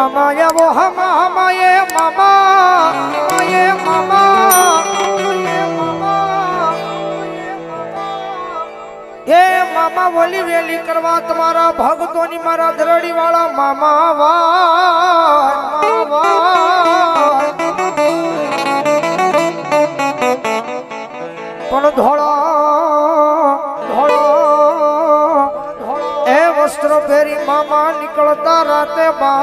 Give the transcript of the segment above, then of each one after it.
મામા એવો હમા હમા એ મામા એ મામા વલી વેલી કરવા તમારા ભગતોની મારા ધરડી વાળા મામા વા પણ ધોળા મામા નીકળતા રાતે રાતે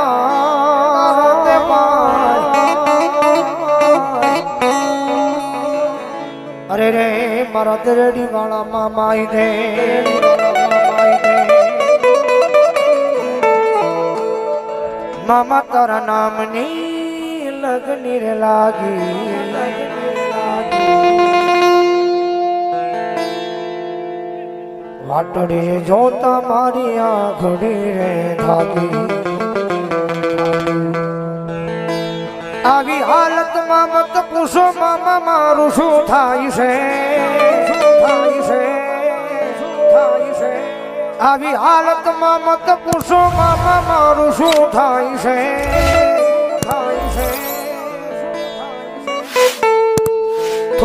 અરે રે, મારા દરેડી વાળા મામા દે મામા તારા નામની લગની રે લાગી. વાટડી જોતા મારી આંખડી રે થાકી આવી હાલતમાં મત પૂછો, મામા, મારું શું થાય છે થાય છે થાય છે? આવી હાલતમાં મત પૂછો, મામા, મારું શું થાય છે?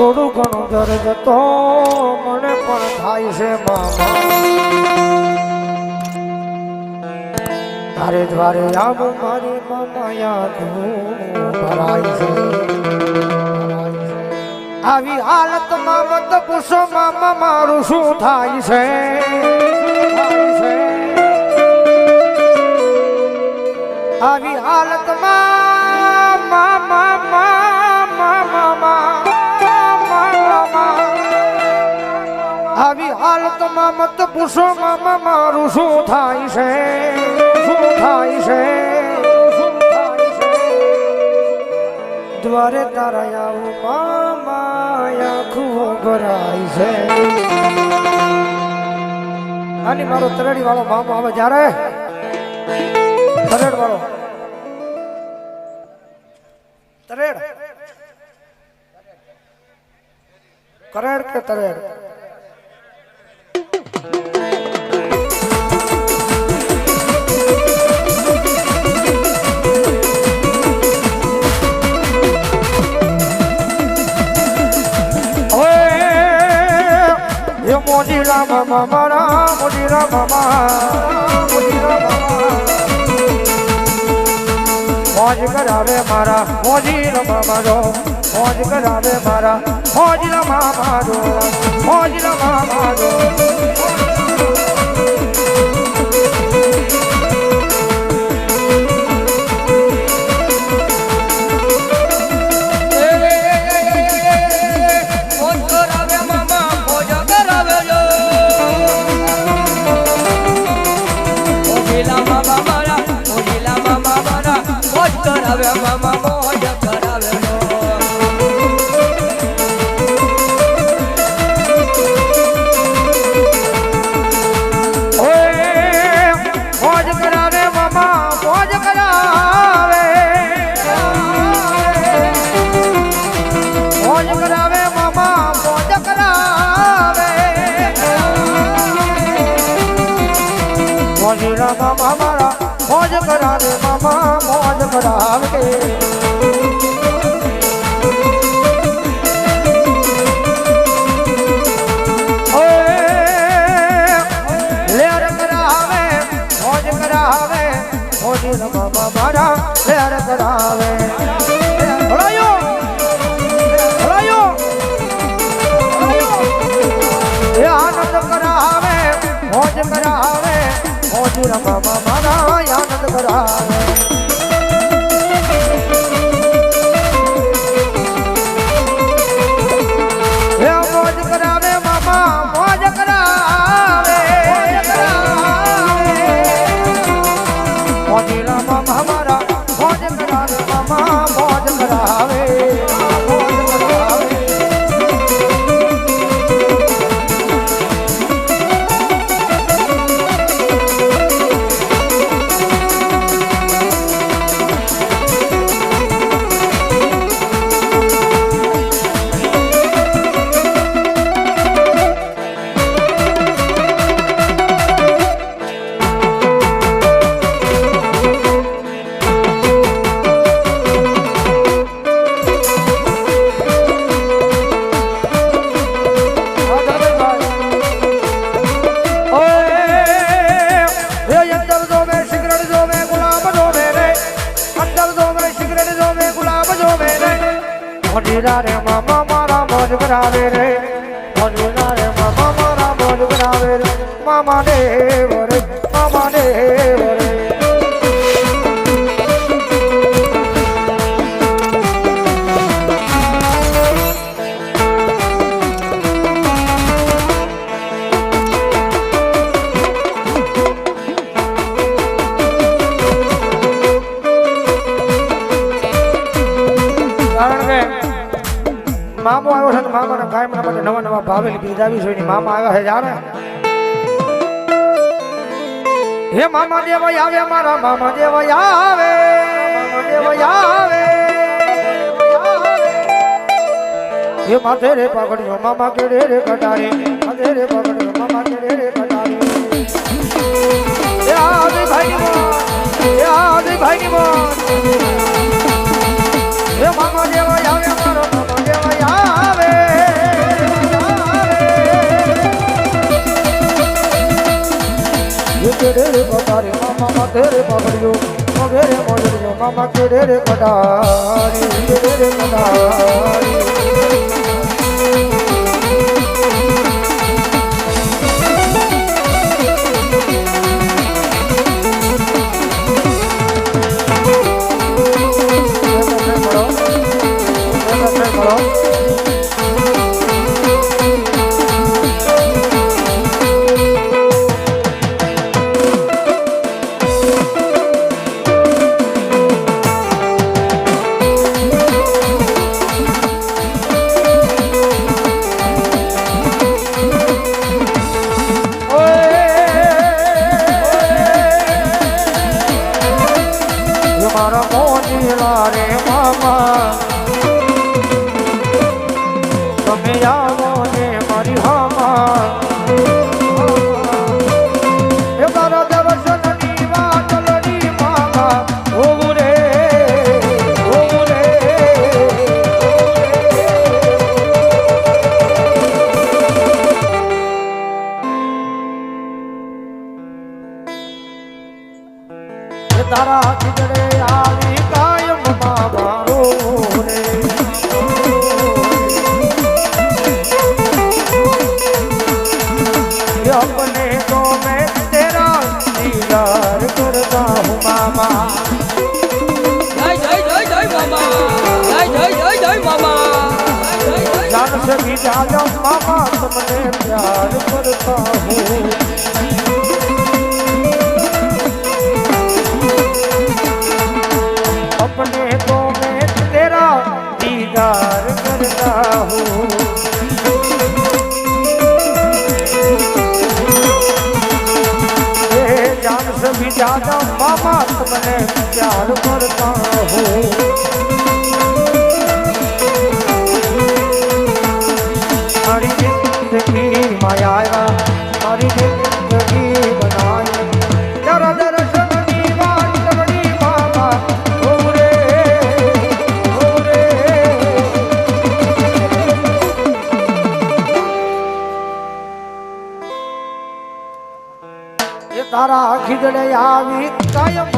થોડું ઘણું દર્દ તો મને પણ થાય છે, મામા. તારે દ્વારે આવ મારી મામા યાદ ભરાય છે. આવી હાલતમાં મત પૂછો, મામા, મારું શું થાય છે? પૂછો મામા, મારું શું થાય છે? શું થાય છે? શું થાય છે? દ્વારે તારા આવું મામા આખું છે. આની મારો તરડી વાળો મામો આવે જ્યારે? તરેડ વાળો તરેડ. કરેડ કે તરેડ? મોજ કરાવે મારા મોજી રમા જો મોજ કરાવે મારા મોજ રમા મારો મોજ રમા જો કરાવે મામા કરાવે લેર કરાવે મોજ કરાવે મોજી મામા મારા આનંદ કરાવે મામા દેવ રે મામા દેવ રે મામો આવ્યો છે મામાના કાયમના માટે નવા નવા ભાવેલી ગીત આવી છે મામા આવ્યા છે, જાણે? હે મામા દેવ આવે, મારા મામા દેવ આવે દેવાય આવે, હે માથે રે પગડ્યો મામા કેડે રે કટારે, માથે રે પગડ્યો મામા કેડે રે કટારે. એ આદિ ભાઈ ની ભાઈ હે મામા દેવાય કેડે રે કટારી મામા માથે રે પકડ્યો મગેરે મોજડ્યો મામા કેડે રે કટારી કેડે રે કટારી મારા મોજીલા રે મામા કહું મામા. જાણ સગી જાજો મામા તમને પ્યાર કરતા હું. જાદવ મામા તમને પ્યાર કરતા હો તારા ખીજડે આવી કાયમ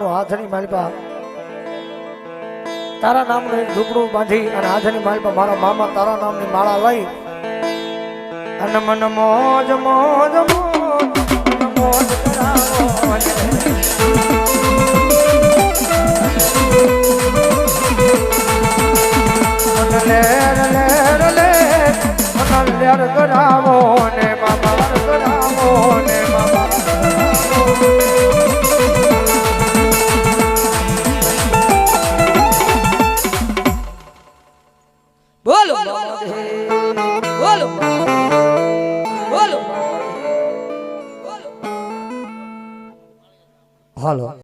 નામનું હાથની માલપા તારા નામનું એક ઝૂંપડું બાંધી અને હાથની માલપા મારા મામા તારા નામની માળા લઈ અને મન મોજ મોજ મોજ મોજ કરાવો લેર કરાવો ને મામા કરાવો ને